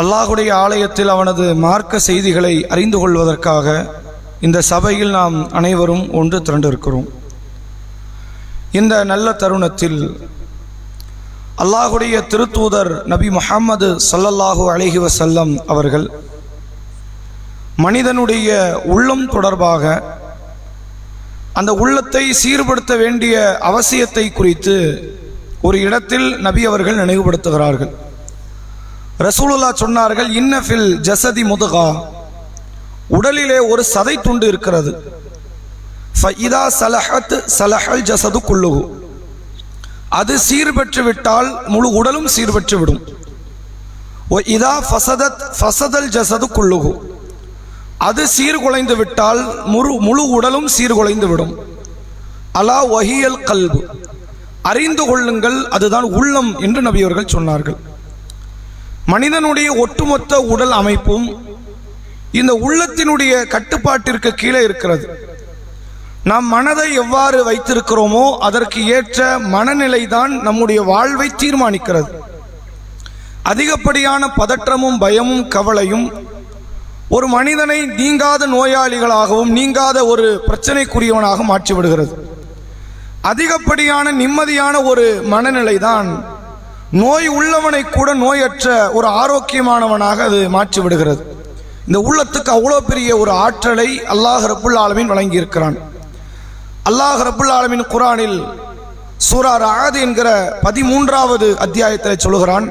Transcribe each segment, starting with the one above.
அல்லாஹுடைய ஆலயத்தில் அவனது மார்க்க செய்திகளை அறிந்து கொள்வதற்காக இந்த சபையில் நாம் அனைவரும் ஒன்று திரண்டிருக்கிறோம். இந்த நல்ல தருணத்தில் அல்லாஹுடைய திருத்தூதர் நபி முஹம்மது சல்லல்லாஹு அலஹி வசல்லம் அவர்கள் மனிதனுடைய உள்ளம் தொடர்பாக அந்த உள்ளத்தை சீர்படுத்த வேண்டிய அவசியத்தை குறித்து ஒரு இடத்தில் நபி அவர்கள் நினைவுபடுத்துகிறார்கள். ரசூலுல்லா சொன்னார்கள் இன்னஃபில் ஜசதி முதுகா. உடலிலே ஒரு சதை துண்டு இருக்கிறது. ஃபஇதா சலஹத் சலஹல் ஜசது குல்லுகு அது சீர்பெற்று விட்டால் முழு உடலும் சீர்பெற்று விடும். ஒ இதா ஃபசதத் ஃபசதல் ஜசது குல்லுகு அது சீர்குலைந்து விட்டால் முழு முழு உடலும் சீர்குலைந்து விடும். அலா ஒஹியல் கல்பு. அறிந்து கொள்ளுங்கள் அதுதான் உள்ளம் என்று நபியவர்கள் சொன்னார்கள். மனிதனுடைய ஒட்டுமொத்த உடல் அமைப்பும் இந்த உள்ளத்தினுடைய கட்டுப்பாட்டிற்கு கீழே இருக்கிறது. நாம் மனதை எவ்வாறு வைத்திருக்கிறோமோ அதற்கு ஏற்ற மனநிலை தான் நம்முடைய வாழ்வை தீர்மானிக்கிறது. அதிகப்படியான பதற்றமும் பயமும் கவலையும் ஒரு மனிதனை நீங்காத நோயாளிகளாகவும் நீங்காத ஒரு பிரச்சனைக்குரியவனாக மாற்றிவிடுகிறது அதிகப்படியான நிம்மதியான ஒரு மனநிலை தான் நோய் உள்ளவனை கூட நோயற்ற ஒரு ஆரோக்கியமானவனாக அது மாற்றி விடுகிறது இந்த உள்ளத்துக்கு அவ்வளோ பெரிய ஒரு ஆற்றலை அல்லாஹ் ரபுல் ஆலமின் வழங்கியிருக்கிறான். அல்லாஹ் ரபுல் ஆலமின் குரானில் சூரா ராது என்கிற பதிமூன்றாவது அத்தியாயத்தில் சொல்கிறான்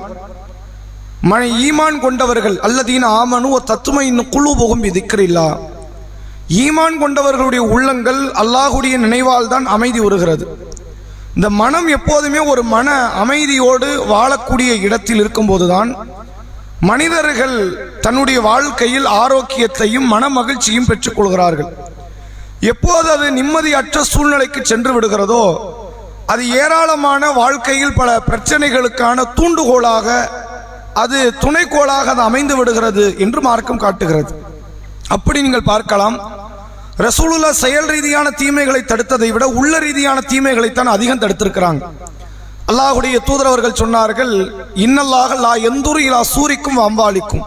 மனை ஈமான் கொண்டவர்கள் அல்லதீன ஆமனு ஒரு தத்துமை இன்னும் குழு போகும் திக்கிறில்லா ஈமான் கொண்டவர்களுடைய உள்ளங்கள் அல்லாஹுடைய நினைவால் தான் அமைதி வருகிறது இந்த மனம் எப்போதுமே ஒரு மன அமைதியோடு வாழக்கூடிய இடத்தில் இருக்கும்போதுதான் மனிதர்கள் தன்னுடைய வாழ்க்கையில் ஆரோக்கியத்தையும் மன மகிழ்ச்சியும் பெற்றுக்கொள்கிறார்கள் எப்போது அது நிம்மதியற்ற சூழ்நிலைக்கு சென்று விடுகிறதோ அது ஏராளமான வாழ்க்கையில் பல பிரச்சனைகளுக்கான தூண்டுகோலாக அது துணைக்கோளாக அது அமைந்து விடுகிறது என்று மார்க்கம் காட்டுகிறது. அப்படி நீங்கள் பார்க்கலாம். ரசூலுல்லா செயல் ரீதியான தீமைகளை தடுத்ததை விட உள்ள ரீதியான தீமைகளைத்தான் அதிகம் தடுத்திருக்கிறாங்க. அல்லாஹுடைய தூதரவர்கள் சொன்னார்கள் இன்னல்லாக லா எந்தூர் இலா சூரிக்கும் அம்பாலிக்கும்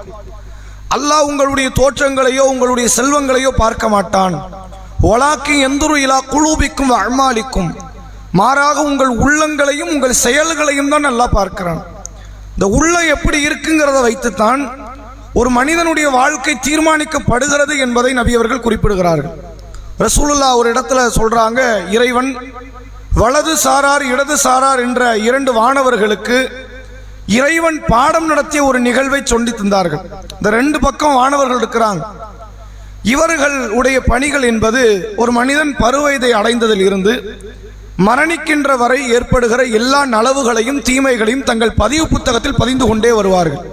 அல்லாஹ் உங்களுடைய தோற்றங்களையோ உங்களுடைய செல்வங்களையோ பார்க்க மாட்டான். ஒலாக்கு எந்தூர் இலா குளூபிக்கும் அழ்மாலிக்கும் மாறாக உங்கள் உள்ளங்களையும் உங்கள் செயல்களையும் தான் நல்லா பார்க்கிறான். இந்த உள்ளம் எப்படி இருக்குங்கிறத வைத்துத்தான் ஒரு மனிதனுடைய வாழ்க்கை தீர்மானிக்கப்படுகிறது என்பதை நபி அவர்கள் குறிப்பிடுகிறார்கள். ரசூலுல்லா ஒரு இடத்துல சொல்றாங்க இறைவன் வலது சாரார் இடது சாரார் என்ற இரண்டு வானவர்களுக்கு இறைவன் பாடம் நடத்திய ஒரு நிகழ்வை சொல்லி தந்தார்கள். இந்த ரெண்டு பக்கம் வானவர்கள் இருக்கிறாங்க. இவர்கள் உடைய பணிகள் என்பது ஒரு மனிதன் பருவயதை அடைந்ததில் இருந்து மரணிக்கின்ற வரை ஏற்படுகிற எல்லா நலவுகளையும் தீமைகளையும் தங்கள் பதிவு புத்தகத்தில் பதிந்து கொண்டே வருவார்கள்.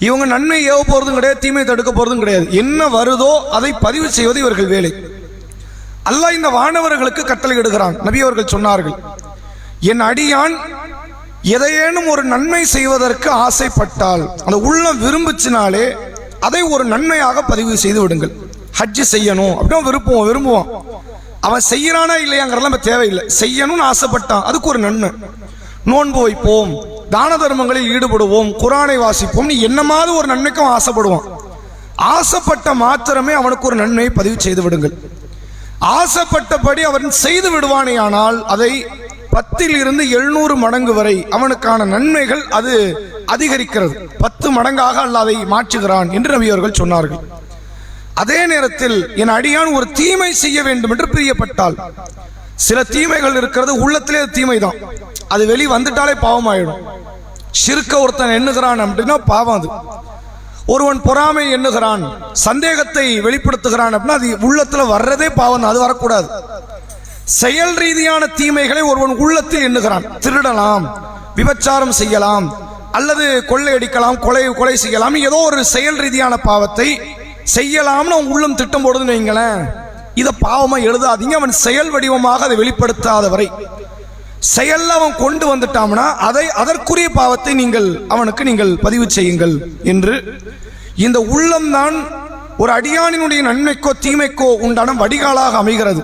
இவங்க நன்மை ஏவ போறதும் கிடையாது தீமை தடுக்க போறதும் கிடையாது. என்ன வருதோ அதை பதிவு செய்வது இவர்கள் வேலை. அல்லாஹ் இந்த வானவர்களுக்கு கட்டளையிடுகிறான் நபி அவர்கள் சொன்னார்கள் என் அடியான் எதையேனும் ஒரு நன்மை செய்வதற்கு ஆசைப்பட்டால் அந்த உள்ளம் விரும்புச்சினாலே அதை ஒரு நன்மையாக பதிவு செய்து விடுங்கள். ஹஜ்ஜு செய்யணும். அப்படின்னு விரும்புவோம் விரும்புவான். அவன் செய்யறானா இல்லையாங்கிறதெல்லாம் நம்ம தேவையில்லை. செய்யணும்னு ஆசைப்பட்டான். அதுக்கு ஒரு நன்மை. நோன்பு வைப்போம். தான தர்மங்களில் ஈடுபடுவோம் குரானை வாசிப்போம். நீ என்னமாவது ஒரு நன்மைக்கும் ஆசைப்படுவான்? ஆசைப்பட்ட மாத்திரமே அவனுக்கு ஒரு நன்மையை பதிவு செய்து விடுங்கள். ஆசைப்பட்டபடி அவன் செய்து விடுவானேயானால் அதை பத்தில் இருந்து எழுநூறு மடங்கு வரை அவனுக்கான நன்மைகள் அது அதிகரிக்கிறது. பத்து மடங்காக அல்ல அதை மாற்றுகிறான் என்று நபியவர்கள் சொன்னார்கள். அதே நேரத்தில் என் அடியான் ஒரு தீமை செய்ய வேண்டும் என்று பிரியப்பட்டால் சில தீமைகள் இருக்கிறது உள்ளத்திலே அது தீமை தான் அது வெளி வந்துட்டாலே பாவமாயிடும். சிறுக்க ஒருத்தன் எண்ணுகிறான் அப்படின்னா பாவம் அது. ஒருவன் பொறாமை எண்ணுகிறான் சந்தேகத்தை வெளிப்படுத்துகிறான் அப்படின்னா அது உள்ளத்தில் வர்றதே பாவம் தான் அது வரக்கூடாது. செயல் ரீதியான தீமைகளை ஒருவன் உள்ளத்தில் எண்ணுகிறான் திருடலாம் விபச்சாரம் செய்யலாம் அல்லது கொள்ளையடிக்கலாம் கொலை கொலை செய்யலாம் ஏதோ ஒரு செயல் ரீதியான பாவத்தை செய்யலாம்னு அவன் உள்ளம் திட்டம் போடுதுன்னு வைங்களேன் இதை பாவமாக எழுதாதீங்க அவன் செயல் வடிவமாக அதை வெளிப்படுத்தாத வரை செயல்ல அவன் கொண்டு வந்துட்டான்னா அதை அதற்குரிய பாவத்தை நீங்கள் அவனுக்கு நீங்கள் பதிவு செய்யுங்கள் என்று. இந்த உள்ளம்தான் ஒரு அடியானினுடைய நன்மைக்கோ தீமைக்கோ உண்டான வடிகாலாக அமைகிறது.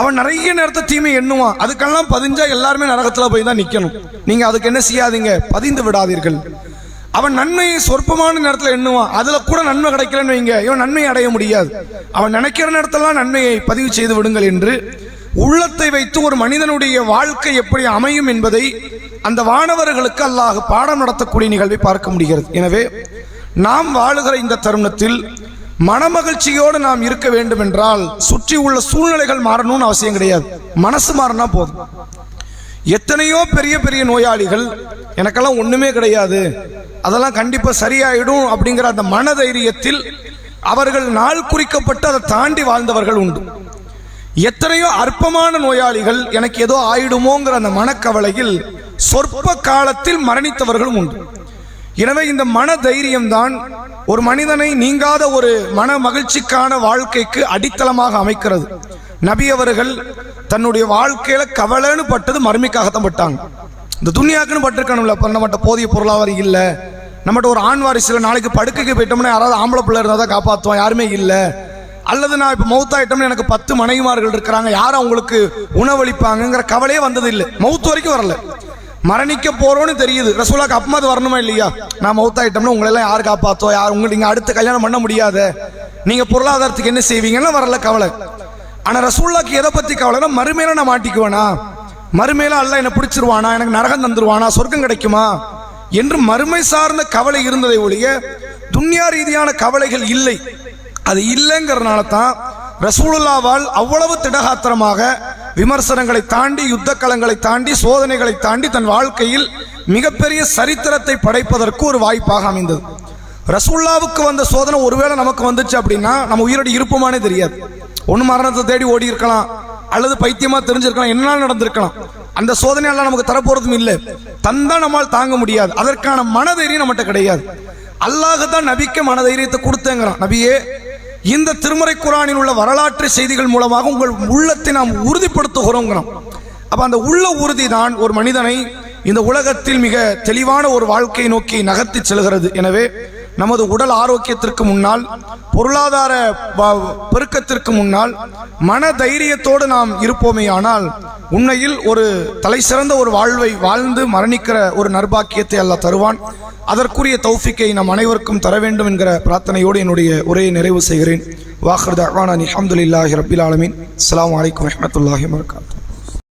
அவன் நிறைய நேரத்தை தீமை எண்ணுவான். அதுக்கெல்லாம் பதிஞ்சா எல்லாருமே நரகத்துல போய் தான் நிக்கணும். நீங்க அதுக்கு என்ன செய்யாதீங்க? பதிந்து விடாதீர்கள். அவன் நன்மையை சொற்பமான நேரத்தில் எண்ணுவான். அதுல கூட நன்மை கிடைக்கலன்னு வைங்க. இவன் நன்மையை அடைய முடியாது. அவன் நினைக்கிற நேரத்திலாம் நன்மையை பதிவு செய்து விடுங்கள் என்று உள்ளத்தை வைத்து ஒரு மனிதனுடைய வாழ்க்கை எப்படி அமையும் என்பதை அந்த வானவர்களுக்கு அல்லாஹ் பாடம் நடத்தக்கூடிய நிகழ்வை பார்க்க முடிகிறது. எனவே நாம் வாழுகிற இந்த தருணத்தில் மனமகிழ்ச்சியோடு நாம் இருக்க வேண்டும் என்றால் சுற்றி உள்ள சூழ்நிலைகள் மாறணும்னு அவசியம் கிடையாது. மனசு மாறினா போதும். எத்தனையோ பெரிய பெரிய நோயாளிகள் எனக்கெல்லாம் ஒன்றுமே கிடையாது. அதெல்லாம் கண்டிப்பாக சரியாயிடும் அப்படிங்கிற அந்த மனதைரியத்தில் அவர்கள் நாள் குறிக்கப்பட்டு அதை தாண்டி வாழ்ந்தவர்கள் உண்டு. எத்தனையோ அற்பமான நோயாளிகள் எனக்கு ஏதோ ஆயிடுமோங்கிற அந்த மனக்கவலையில் சொற்ப காலத்தில் மரணித்தவர்களும் உண்டு. எனவே இந்த மன தைரியம்தான் ஒரு மனிதனை நீங்காத ஒரு மன மகிழ்ச்சிக்கான வாழ்க்கைக்கு அடித்தளமாக அமைக்கிறது. நபி அவர்கள் தன்னுடைய வாழ்க்கையில கவலைன்னு பட்டது மறுமைக்காகத்தான் பட்டாங்க. இந்த துணியாக்குன்னு பட்டிருக்கணும்ல இப்ப நம்மகிட்ட போதிய பொருளாதாரம் இல்லை. நம்மகிட்ட ஒரு ஆண் வாரிசில் நாளைக்கு படுக்கைக்கு போயிட்டோம்னா யாராவது ஆம்பளை பிள்ளை இருந்தால் தான் காப்பாற்றுவோம் யாருமே இல்லை. அல்லது நான் இப்போ மௌத்தாயிட்டோம்னு எனக்கு பத்து மனைவிமார்கள் இருக்கிறாங்க யார் அவங்களுக்கு உணவளிப்பாங்கங்கிற கவலையே வந்தது இல்லை மௌத்து வரைக்கும் வரல. மரணிக்க போறோம்னு தெரியுது. ரசூலாக்கு அப்பமாது வரணுமா இல்லையா? நான் மௌத்தாயிட்டோம்னா உங்களெல்லாம் யார் காப்பாத்தோ? யார் உங்க நீங்க அடுத்து கல்யாணம் பண்ண முடியாத. நீங்க பொருளாதாரத்துக்கு என்ன செய்வீங்கன்னா வரல கவலை. ஆனா ரசூல்லாக்கு எதை பத்தி கவலைனா மறுமையில நான் மாட்டிக்குவேனா? மறுமையில அல்ல என்ன பிடிச்சிருவானா? எனக்கு நரகம் தந்துருவானா? சொர்க்கம் கிடைக்குமா? என்று மறுமை சார்ந்த கவலை இருந்ததை ஒழிய துன்யா ரீதியான கவலைகள் இல்லை. அது இல்லைங்கிறதுனால தான் ரசூலுல்லாவால் அவ்வளவு திடகாத்திரமாக விமர்சனங்களை தாண்டி யுத்த களங்களை தாண்டி சோதனைகளை தாண்டி தன் வாழ்க்கையில் மிகப்பெரிய சரித்திரத்தை படைப்பதற்கு ஒரு வாய்ப்பாக அமைந்தது. ரசூல்லாவுக்கு வந்த சோதனை ஒருவேளை நமக்கு வந்துச்சு அப்படின்னா நம்ம உயிரோடு இருப்போமானே தெரியாது. ஒன்று மரணத்தை தேடி ஓடி இருக்கலாம் அல்லது பைத்தியமா தெரிஞ்சிருக்கலாம் என்ன நடந்திருக்கலாம். அந்த சோதனை எல்லாம் நமக்கு தரப்போறதும் இல்லை. தந்தா நம்மால் தாங்க முடியாது. அதற்கான மனதைரியம் நம்மகிட்ட கிடையாது. அல்லாஹ் தான் நபிக்க மனதைரியத்தை கொடுத்தேங்கிறான். நபியே இந்த திருமறை குரானில் உள்ள வரலாற்று செய்திகள் மூலமாக உங்கள் உள்ளத்தை நாம் உறுதிப்படுத்துகிறோங்கிறோம். அப்போ அந்த உள்ள உறுதி தான் ஒரு மனிதனை இந்த உலகத்தில் மிக தெளிவான ஒரு வாழ்க்கையை நோக்கி நகர்த்தி செல்கிறது. எனவே நமது உடல் ஆரோக்கியத்திற்கு முன்னால் பொருளாதார பெருக்கத்திற்கு முன்னால் மன தைரியத்தோடு நாம் இருப்போமே ஆனால் உண்மையில் ஒரு தலை சிறந்த ஒரு வாழ்வை வாழ்ந்து மரணிக்கிற ஒரு நர்பாக்கியத்தை அல்ல தருவான். அதற்குரிய தௌஃபிக்கை நம் அனைவருக்கும் தர வேண்டும் என்கிற பிரார்த்தனையோடு என்னுடைய உரையை நிறைவு செய்கிறேன். வாஹர் தஹ்வான் அஹமதுல்லாஹி ரபில் ஆலமீன். அஸ்ஸலாமு அலைக்கும் வரஹ்மத்துல்லாஹி